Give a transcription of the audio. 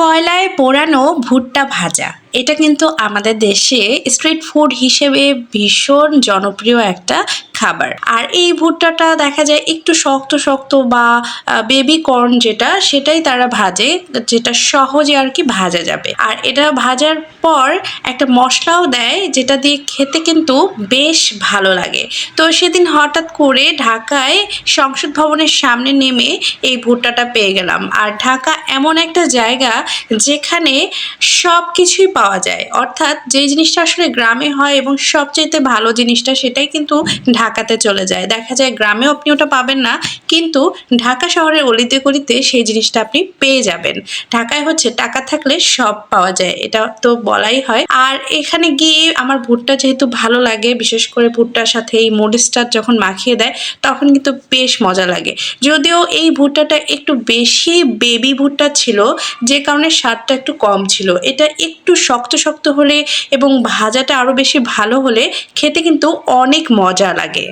কয়লায় পোড়ানো ভুট্টা ভাজা। এটা কিন্তু আমাদের দেশে স্ট্রিট ফুড হিসেবে ভীষণ জনপ্রিয় একটা খাবার। আর এই ভুট্টাটা দেখা যায় একটু শক্ত শক্ত বা বেবি কর্ন যেটা, সেটাই তারা ভাজে, যেটা সহজে আর কি ভাজা যাবে। আর এটা ভাজার পর একটা মশলাও দেয়, যেটা দিয়ে খেতে কিন্তু বেশ ভালো লাগে। তো সেদিন হঠাৎ করে ঢাকায় সংসদ ভবনের সামনে নেমে এই ভুট্টাটা পেয়ে গেলাম। আর ঢাকা এমন একটা জায়গা যেখানে সব কিছুই পাওয়া যায়। অর্থাৎ যে জিনিসটা আসলে গ্রামে হয় এবং সবচেয়ে ভালো জিনিসটা সেটাই কিন্তু ঢাকাতে চলে যায়। দেখা যায় গ্রামেও আপনি ওটা পাবেন না, কিন্তু ঢাকা শহরের অলিতে গলিতে সেই জিনিসটা আপনি পেয়ে যাবেন। ঢাকায় হচ্ছে টাকা থাকলে সব পাওয়া যায়, এটা তো বলাই হয়। আর এখানে গিয়ে আমার ভুট্টা যেহেতু ভালো লাগে, বিশেষ করে ভুট্টার সাথে এই মরিচটা যখন মাখিয়ে দেয়, তখন কিন্তু বেশ মজা লাগে। যদিও এই ভুট্টাটা একটু বেশি বেবি ভুট্টা ছিল, যে কারণে স্বাদটা একটু কম ছিল। এটা একটু শক্ত শক্ত হলে এবং ভাজাটা আরও বেশি ভালো হলে খেতে কিন্তু অনেক মজা লাগে।